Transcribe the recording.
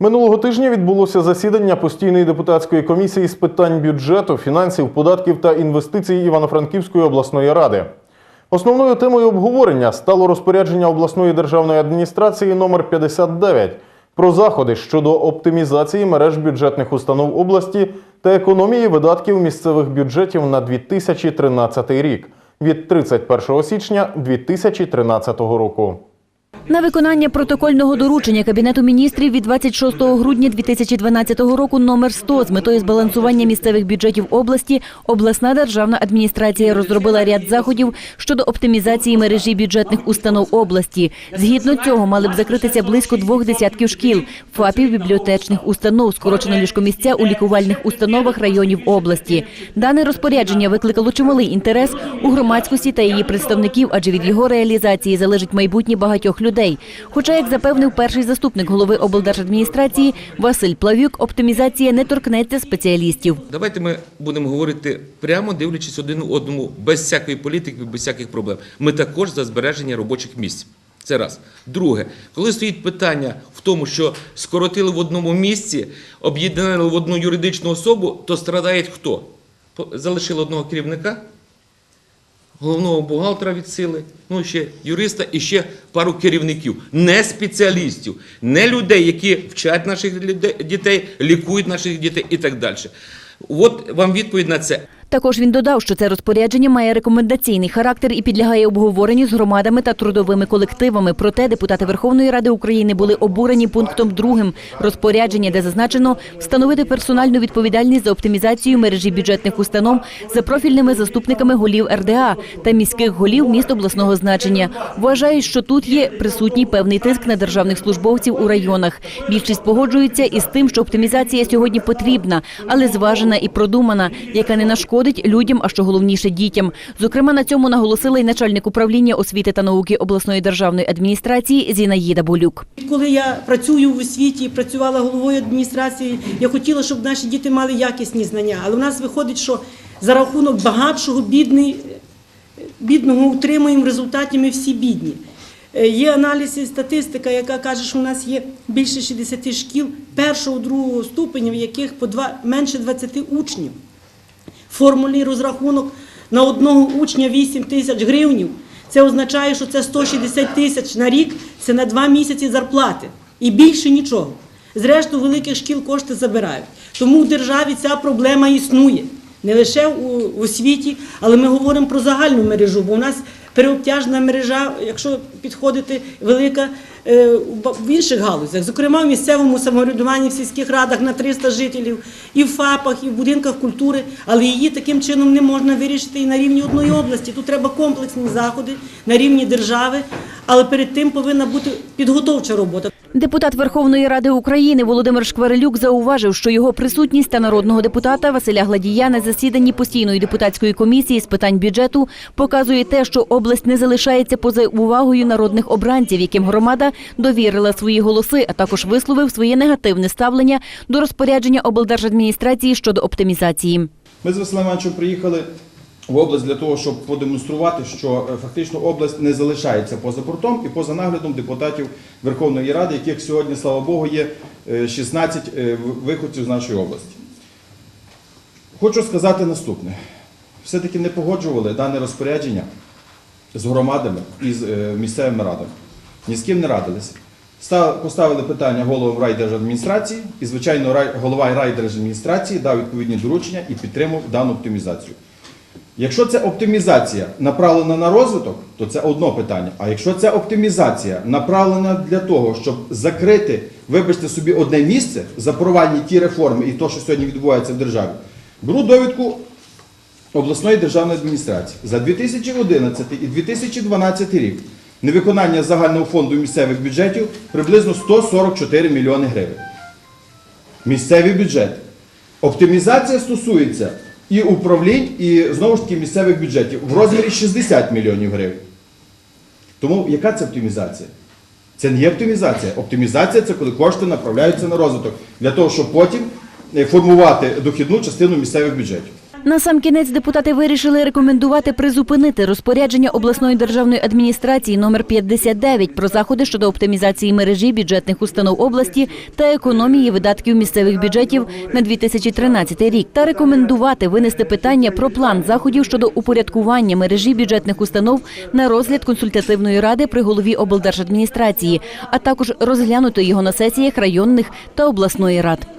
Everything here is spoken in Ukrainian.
Минулого тижня відбулося засідання постійної депутатської комісії з питань бюджету, фінансів, податків та інвестицій Івано-Франківської обласної ради. Основною темою обговорення стало розпорядження обласної державної адміністрації номер 59 про заходи щодо оптимізації мереж бюджетних установ області та економії видатків місцевих бюджетів на 2013 рік від 31 січня 2013 року. На виконання протокольного доручення Кабінету міністрів від 26 грудня 2012 року номер 100 з метою збалансування місцевих бюджетів області обласна державна адміністрація розробила ряд заходів щодо оптимізації мережі бюджетних установ області. Згідно цього мали б закритися близько двох десятків шкіл, ФАПів, бібліотечних установ, скорочено ліжкомісця у лікувальних установах районів області. Дане розпорядження викликало чималий інтерес у громадськості та її представників, адже від його реалізації залежить майбутнє багатьох людей. Хоча, як запевнив перший заступник голови облдержадміністрації Василь Плавюк, оптимізація не торкнеться спеціалістів. Давайте ми будемо говорити прямо дивлячись один одному, без всякої політики, без всяких проблем. Ми також за збереження робочих місць. Це раз. Друге, коли стоїть питання в тому, що скоротили в одному місці, об'єднали в одну юридичну особу, то страдає хто? Залишили одного керівника, головного бухгалтера від сили, ну ще юриста і ще пару керівників, не спеціалістів, не людей, які вчать наших дітей, лікують наших дітей і так далі. От вам відповідь на це. Також він додав, що це розпорядження має рекомендаційний характер і підлягає обговоренню з громадами та трудовими колективами. Проте депутати Верховної Ради України були обурені пунктом другим розпорядження, де зазначено встановити персональну відповідальність за оптимізацію мережі бюджетних установ за профільними заступниками голів РДА та міських голів міст обласного значення. Вважають, що тут є присутній певний тиск на державних службовців у районах. Більшість погоджується із тим, що оптимізація сьогодні потрібна, але зважена і продумана, яка не нашкодить людям, а що головніше дітям. Зокрема, на цьому наголосила й начальник управління освіти та науки обласної державної адміністрації Зінаїда Болюк. Коли я працюю в освіті працювала головою адміністрації, я хотіла, щоб наші діти мали якісні знання. Але в нас виходить, що за рахунок багатшого бідний, бідного утримуємо, в результаті ми всі бідні. Е, Є аналіз і статистика, яка каже, що у нас є більше 60 шкіл першого, другого ступеня, в яких по два, менше 20 учнів. Формульний розрахунок на одного учня 8 тисяч гривнів. Це означає, що це 160 тисяч на рік, це на два місяці зарплати. І більше нічого. Зрештою, великих шкіл кошти забирають. Тому в державі ця проблема існує. Не лише у освіті, але ми говоримо про загальну мережу, бо у нас переобтяжена мережа, якщо підходити велика е, в інших галузях, зокрема в місцевому самоврядуванні в сільських радах на 300 жителів, і в ФАПах, і в будинках культури, але її таким чином не можна вирішити і на рівні одної області. Тут треба комплексні заходи на рівні держави, але перед тим повинна бути підготовча робота. Депутат Верховної Ради України Володимир Шкварилюк зауважив, що його присутність та народного депутата Василя Гладія на засіданні постійної депутатської комісії з питань бюджету показує те, що область не залишається поза увагою народних обранців, яким громада довірила свої голоси, а також висловив своє негативне ставлення до розпорядження облдержадміністрації щодо оптимізації. Ми з Василем Івановичем приїхали в область для того, щоб продемонструвати, що е, фактично область не залишається поза бортом і поза наглядом депутатів Верховної Ради, яких сьогодні, слава Богу, є е, 16 е, виходців з нашої області. Хочу сказати наступне: все-таки не погоджували дане розпорядження з громадами і з е, місцевими радами. Ні з ким не радилися. Поставили питання головам райдержадміністрації, і, звичайно, голова райдержадміністрації дав відповідні доручення і підтримав дану оптимізацію. Якщо це оптимізація направлена на розвиток, то це одно питання. А якщо ця оптимізація направлена для того, щоб закрити, вибачте собі, одне місце, запровадні ті реформи і те, що сьогодні відбувається в державі, беру довідку обласної державної адміністрації за 2011 і 2012 рік невиконання загального фонду місцевих бюджетів приблизно 144 мільйони гривень. Місцеві бюджети. Оптимізація стосується і управлінь, і знову ж таки місцевих бюджетів в розмірі 60 мільйонів гривень. Тому яка це оптимізація? Це не є оптимізація. Оптимізація це коли кошти направляються на розвиток для того, щоб потім е, формувати дохідну частину місцевих бюджетів. На сам кінець депутати вирішили рекомендувати призупинити розпорядження обласної державної адміністрації номер 59 про заходи щодо оптимізації мережі бюджетних установ області та економії видатків місцевих бюджетів на 2013 рік та рекомендувати винести питання про план заходів щодо упорядкування мережі бюджетних установ на розгляд консультативної ради при голові облдержадміністрації, а також розглянути його на сесіях районних та обласної рад.